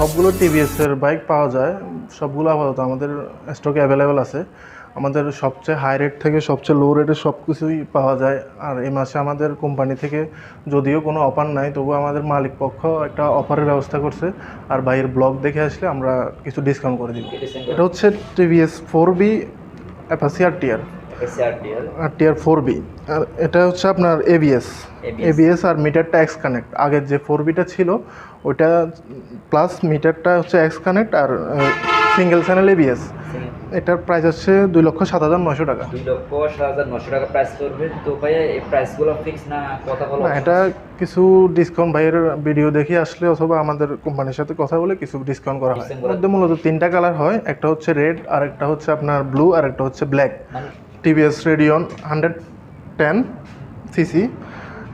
সবগুলো টিভিএস এর বাইক পাওয়া যায় সবগুলো আপাতত আমাদের স্টকে অ্যাভেলেবেল আছে। আমাদের সবচেয়ে হাই রেট থেকে সবচেয়ে লো রেটে সব কিছুই পাওয়া যায়। আর এই মাসে আমাদের কোম্পানি থেকে যদিও কোনো অফার নাই তবু আমাদের মালিক পক্ষ একটা অফারের ব্যবস্থা করছে। আর বাইরের ব্লগ দেখে আসলে আমরা কিছু ডিসকাউন্ট করে দিব। এটা হচ্ছে TVS four V Apache RTR RTR four V আর এটা হচ্ছে আপনার এবিএস এবিএস আর মিটারটা এক্স কানেক্ট আগের যে ফোর বিটা ছিল ওইটা প্লাস মিটারটা হচ্ছে এক্স কানেক্ট আর সিঙ্গেল চ্যানেল এবিএস এটার প্রাইস হচ্ছে দুই লক্ষ সাত হাজার নশো টাকা। দুই লক্ষ সাত হাজার নশো টাকা প্রাইস করবে। তো ভাইয়া এই প্রাইসগুলো ফিক্স না কথা বলো না এটা কিছু ডিসকাউন্ট ভাইয়ের ভিডিও দেখে আসলে অথবা আমাদের কোম্পানির সাথে কথা বলে কিছু ডিসকাউন্ট করা হয়। মধ্যে মূলত তিনটা কালার হয় একটা হচ্ছে রেড আর একটা হচ্ছে আপনার ব্লু আর একটা হচ্ছে black TVS Radeon hundred ten CC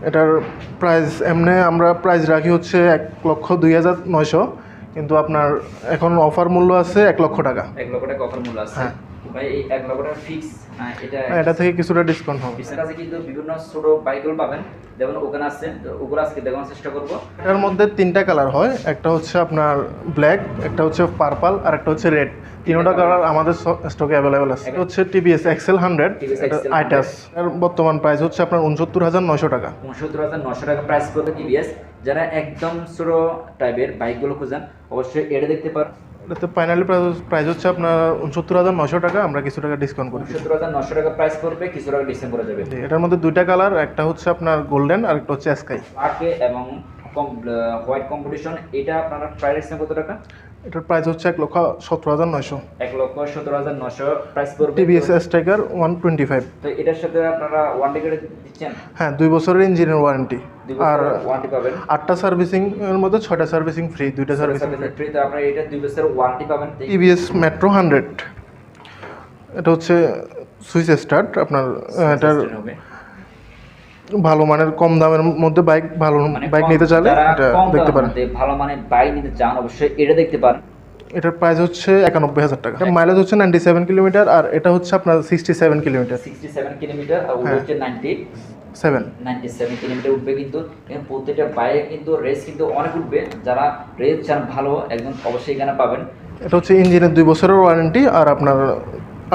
এটার প্রাইস এমনি আমরা প্রাইস রাখি হচ্ছে এক লক্ষ দুই হাজার নয়শো। কিন্তু আপনার এখন অফার মূল্য আছে এক লক্ষ টাকা। এক লক্ষ টাকা অফার মূল্য আছে। হ্যাঁ। ভাই এই এক লক্ষ টাকা ফিক্স এটা হ্যাঁ, এটা থেকে কিছুটা ডিসকাউন্ট হবে। পিসের কাছে কিন্তু বিভিন্ন ছোট বাইকগুলো পাবেন। যেমন ওখানে আছে ওগুলো আজকে দেখানোর চেষ্টা করব। এটার মধ্যে তিনটা কালার হয় একটা হচ্ছে আপনার ব্ল্যাক একটা হচ্ছে পার্পল আর একটা হচ্ছে রেড তিনোটা কালার আমাদের স্টকে অ্যাভেলেবেল আছে। এটা হচ্ছে টিভিএস এক্সেল হান্ড্রেড আইটাস এর বর্তমান প্রাইস হচ্ছে আপনার উনসত্তর হাজার নশো টাকা। উনসত্তর হাজার নশো টাকা প্রাইস করবে টিভিএস যারা একদম ছোট টাইপের বাইকগুলো খুঁজেন অবশ্যই এটা দেখতে পার এটাতে ফাইনালি প্রাইস হচ্ছে আপনার উনসত্তর হাজার নশো টাকা আমরা কিছু টাকা ডিসকাউন্ট করি। সত্তর হাজার নশো টাকা প্রাইস করবে কিছু টাকা ডিসকাউন্ট করা যাবে। এটার মধ্যে দুইটা কালার একটা হচ্ছে আপনার গোল্ডেন আর একটা হচ্ছে স্কাই এবং হোয়াইট কম্পিটিশন এটা আপনারা প্রাইস কত টাকা? এটার প্রাইস হচ্ছে এক লক্ষ সতেরো হাজার নয়শো। এক লক্ষ সতেরো হাজার নশো প্রাইস করবে TVS Striker one twenty five তো এটার সাথে আপনারা ওয়ান টিকেট দিচ্ছেন? হ্যাঁ দুই বছরের ইঞ্জিনের ওয়ারেন্টি আর ওয়ারেন্টি পাবেন। আটটা সার্ভিসিং এর মধ্যে ছয়টা সার্ভিসিং ফ্রি দুইটা সার্ভিসিং ফ্রি তো আপনারা এটা দুই বছর ওয়ারেন্টি পাবেন। টিভিএস মেট্রো হান্ড্রেড এটা হচ্ছে সুইচ স্টার্ট আপনার এটার। ভালো মানের কম দামের মধ্যে বাইক ভালো মানে বাইক নিতে চাইলে এটা দেখতে পারেন। ভালো মানে বাইক নিতে চান অবশ্যই এটা দেখতে পারেন। এটার প্রাইস হচ্ছে একানব্বই হাজার টাকা। মাইলেজ হচ্ছে নাইনটি সেভেন কিলোমিটার আর এটা হচ্ছে আপনার sixty seven kilometre sixty seven kilometre আর হ্যাঁ। হচ্ছে ninety seven ninety seven kilometre উঠবে কিন্তু প্রত্যেকটা বাইক কিন্তু রেস কিন্তু অনেক উঠবে। যারা রেস চান ভালো একদম অবশ্যই এখানে পাবেন। এটা হচ্ছে ইঞ্জিনের দুই বছরের ওয়ারেন্টি আর আপনার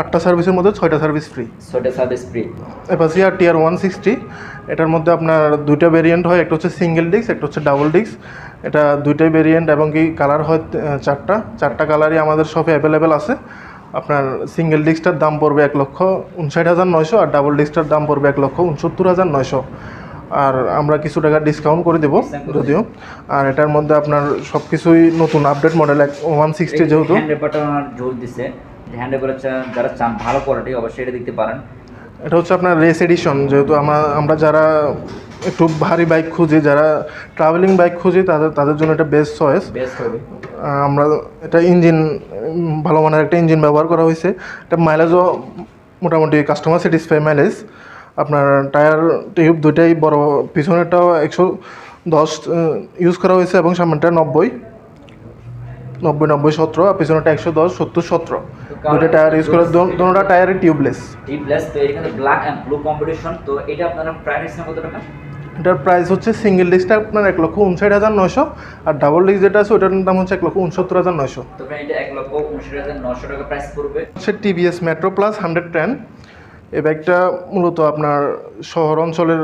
আটটা সার্ভিসের মধ্যে ছয়টা সার্ভিস ফ্রি ছয়টা service free Apache RTR one sixty এটার মধ্যে আপনার দুইটা ভেরিয়েন্ট হয় একটা হচ্ছে সিঙ্গেল ডিস্ক একটা হচ্ছে ডাবল ডিস্ক এটা দুইটাই ভেরিয়েন্ট এবং কি কালার হয় চারটা। চারটা কালারই আমাদের শপে অ্যাভেলেবেল আছে। আপনার সিঙ্গেল ডিস্কটার দাম পড়বে এক লক্ষ উনষাট হাজার নয়শো আর ডাবল ডিস্কটার দাম পড়বে এক লক্ষ উনসত্তর হাজার নয়শো। আর আমরা কিছু টাকা ডিসকাউন্ট করে দেবো যদিও। আর এটার মধ্যে আপনার সব কিছুই নতুন আপডেট মডেল এক ওয়ান সিক্সটি যেহেতু। হ্যান্ড রেপারটা জোর দিছে হ্যান্ড যারা চান ভালো কোয়ালিটি অবশ্যই এটা দেখতে পারেন। এটা হচ্ছে আপনার রেস এডিশন যেহেতু আমরা আমরা যারা একটু ভারী বাইক খুঁজি যারা ট্রাভেলিং বাইক খুঁজি তাদের তাদের জন্য এটা বেস্ট চয়েস আমরা এটা ইঞ্জিন ভালো মানের একটা ইঞ্জিন ব্যবহার করা হয়েছে। এটা মাইলেজও মোটামুটি কাস্টমার স্যাটিসফাই মাইলেজ আপনার টায়ার টিউব দুইটাই বড় পিছনেরটাও একশো দশ ইউজ করা হয়েছে এবং সামনেটা নব্বই। নব্বই নব্বই সতেরো আর পিছনেটা একশো দশ সত্তর সতেরো। দুইটা টায়ার ইউজ করে দুটা টায়ারে টিউবলেস টিপলেস তো এখানে ব্ল্যাক অ্যান্ড ব্লু কম্পিটিশন তো এটা আপনারা প্রাইস না কত টাকা? এটার প্রাইস হচ্ছে সিঙ্গেল ডিস্কটা আপনার এক লক্ষ উনষাট হাজার নয়শো আর ডাবল ডিস্ক যেটা আছে ওটার দাম হচ্ছে এক লক্ষ উনসত্তর হাজার নয়শো। হচ্ছে TVS Metro plus hundred ten এই বাইকটা মূলত আপনার শহর অঞ্চলের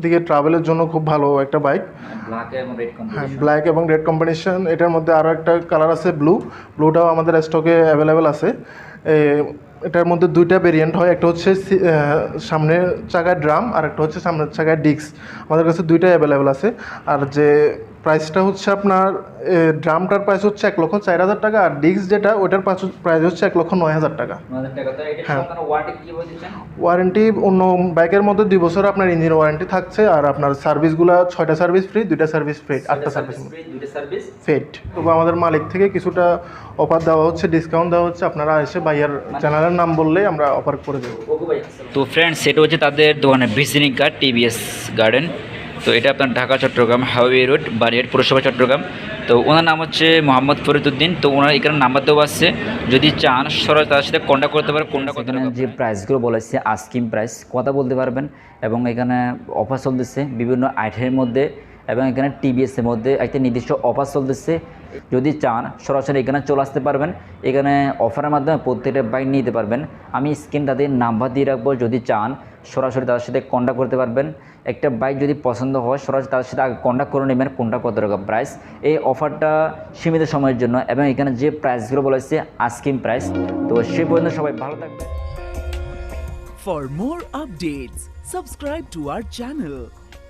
দিকে ট্রাভেলের জন্য খুব ভালো একটা বাইক ব্ল্যাক এবং রেড হ্যাঁ ব্ল্যাক এবং রেড কম্বিনেশন এটার মধ্যে আরও একটা কালার আছে ব্লু ব্লুটাও আমাদের স্টকে অ্যাভেলেবেল আছে। এটার মধ্যে দুইটা ভেরিয়েন্ট হয় একটা হচ্ছে সি- সামনের চাকায় ড্রাম আর একটা হচ্ছে সামনের চাকায় ডিস্ক আমাদের কাছে দুইটাই অ্যাভেলেবেল আছে। আর যে প্রাইসটা হচ্ছে আপনার ড্রামটার প্রাইস হচ্ছে এক লক্ষ চার হাজার টাকা আর ডিস্ক যেটা ওটার প্রাইস হচ্ছে এক লক্ষ নয় হাজার টাকা। এটা হ্যাঁ। ওয়ারেন্টি অন্য বাইকের মধ্যে দুই বছর আপনার ইঞ্জিন ওয়ারেন্টি থাকছে আর আপনার সার্ভিসগুলো ছয়টা সার্ভিস ফ্রি দুইটা সার্ভিস ফ্রি আটটা সার্ভিস ফেট তবু আমাদের মালিক থেকে কিছুটা অফার দেওয়া হচ্ছে ডিসকাউন্ট দেওয়া হচ্ছে আপনারা এসে বাইয়ার চ্যানেলের নাম বললে আমরা অফার করে দেবো। তো ফ্রেন্ডস সেটা হচ্ছে তাদের দোকানের ভিজিটিং কার্ড টিভিএস গার্ডেন তো এটা আপনার ঢাকা চট্টগ্রাম হাইওয়ে রোড বারিয়ার পৌরসভা চট্টগ্রাম। তো ওনার নাম হচ্ছে মোহাম্মদ ফরিদুদ্দিন তো ওনার এখানে নাম্বার দেওয়া আছে। যদি চান সরাসরি তার সাথে কন্ট্যাক্ট করতে পারে কোনটা করতে যে প্রাইসগুলো বলেছে আস্কিম প্রাইস কথা বলতে পারবেন। এবং এখানে অফার চলতেছে বিভিন্ন আইটেমের মধ্যে। এবং এখানে টিভিএস এর মধ্যে একটা নির্দিষ্ট অফার চলতেছে। যদি চান সরাসরি এখানে চলে আসতে পারবেন। এখানে অফারের মাধ্যমে প্রত্যেকটা বাইক নিতে পারবেন। আমি স্ক্রিন তাদের নাম্বার দিয়ে রাখব। যদি চান সরাসরি তাদের সাথে কন্ট্যাক্ট করতে পারবেন। একটা বাইক যদি পছন্দ হয় সরাসরি তাদের সাথে আগে কন্ট্যাক্ট করে নেবেন কোনটা কত টাকা প্রাইস এই অফারটা সীমিত সময়ের জন্য এবং এখানে যে প্রাইসগুলো বলা হয়েছে আস্কিং প্রাইস তো সে পর্যন্ত সবাই ভালো থাকবে For more updates, subscribe to our channel,